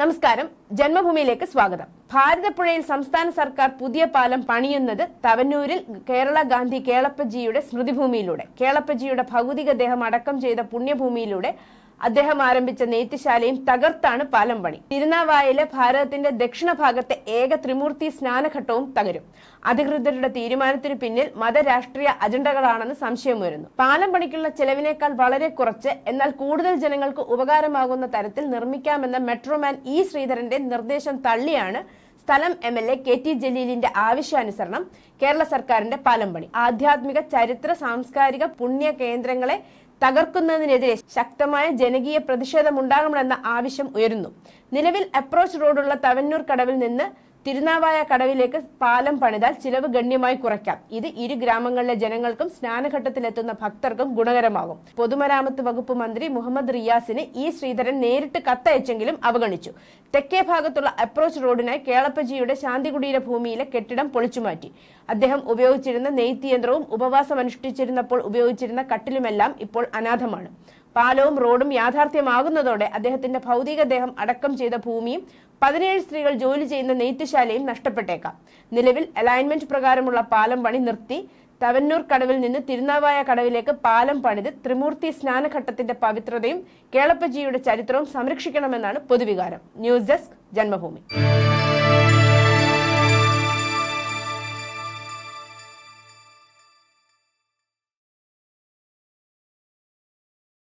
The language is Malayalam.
നമസ്കാരം. ജന്മഭൂമിയിലേക്ക് സ്വാഗതം. ഭാരതപ്പുഴയിൽ സംസ്ഥാന സർക്കാർ പുതിയ പാലം പണിയുന്നത് തവന്നൂരിൽ കേരള ഗാന്ധി കേളപ്പജിയുടെ സ്മൃതിഭൂമിയിലൂടെ. കേളപ്പജിയുടെ ഭൗതികദേഹം അടക്കം ചെയ്ത പുണ്യഭൂമിയിലൂടെ അദ്ദേഹം ആരംഭിച്ച നെയ്ത്തുശാലയും തകർത്താണ് പാലം പണി തിരുനാവായയിലെ ഭാരതത്തിന്റെ ദക്ഷിണ ഭാഗത്തെ ഏക ത്രിമൂർത്തി സ്നാനഘട്ടവും തകരും. അധികൃതരുടെ തീരുമാനത്തിന് പിന്നിൽ മതരാഷ്ട്രീയ അജണ്ടകളാണെന്ന് സംശയമുയരുന്നു. പാലം പണിക്കുള്ള ചെലവിനേക്കാൾ വളരെ കുറച്ച് എന്നാൽ കൂടുതൽ ജനങ്ങൾക്ക് ഉപകാരമാകുന്ന തരത്തിൽ നിർമ്മിക്കാമെന്ന മെട്രോമാൻ ഇ ശ്രീധരന്റെ നിർദ്ദേശം തള്ളിയാണ് സ്ഥലം M L A K T ജലീലിന്റെ ആവശ്യാനുസരണം കേരള സർക്കാരിന്റെ പാലം പണി ആധ്യാത്മിക ചരിത്ര സാംസ്കാരിക പുണ്യ കേന്ദ്രങ്ങളെ തകർക്കുന്നതിനെതിരെ ശക്തമായ ജനകീയ പ്രതിഷേധമുണ്ടാകണമെന്ന ആവശ്യം ഉയരുന്നു. നിലവിൽ അപ്രോച്ച് റോഡുള്ള തവന്നൂർ കടവിൽ നിന്ന് തിരുനാവായ കടവിലേക്ക് പാലം പണിതാൽ ചിലവ് ഗണ്യമായി കുറയ്ക്കാം. ഇത് ഇരു ഗ്രാമങ്ങളിലെ ജനങ്ങൾക്കും സ്നാനഘട്ടത്തിലെത്തുന്ന ഭക്തർക്കും ഗുണകരമാകും. പൊതുമരാമത്ത് വകുപ്പ് മന്ത്രി മുഹമ്മദ് റിയാസിന് ഇ ശ്രീധരൻ നേരിട്ട് കത്തയച്ചെങ്കിലും അവഗണിച്ചു. തെക്കേ ഭാഗത്തുള്ള അപ്രോച്ച് റോഡിനായി കേളപ്പജിയുടെ ശാന്തികുടീര ഭൂമിയിലെ കെട്ടിടം പൊളിച്ചുമാറ്റി. അദ്ദേഹം ഉപയോഗിച്ചിരുന്ന നെയ്ത്തിയന്ത്രവും ഉപവാസം അനുഷ്ഠിച്ചിരുന്നപ്പോൾ ഉപയോഗിച്ചിരുന്ന കട്ടിലുമെല്ലാം ഇപ്പോൾ അനാഥമാണ്. പാലവും റോഡും യാഥാർത്ഥ്യമാകുന്നതോടെ അദ്ദേഹത്തിന്റെ ഭൗതികദേഹം അടക്കം ചെയ്ത ഭൂമിയും പതിനേഴ് സ്ത്രീകൾ ജോലി ചെയ്യുന്ന നെയ്ത്തുശാലയും നഷ്ടപ്പെട്ടേക്കാം. നിലവിൽ അലൈൻമെന്റ് പ്രകാരമുള്ള പാലം പണി നിർത്തി. തവന്നൂർ കടവിൽ നിന്ന് തിരുനാവായ കടവിലേക്ക് പാലം പണിത് ത്രിമൂർത്തി സ്നാനഘട്ടത്തിന്റെ പവിത്രതയും കേളപ്പജിയുടെ ചരിത്രവും സംരക്ഷിക്കണമെന്നാണ് പൊതുവികാരം. News desk Janmabhumi.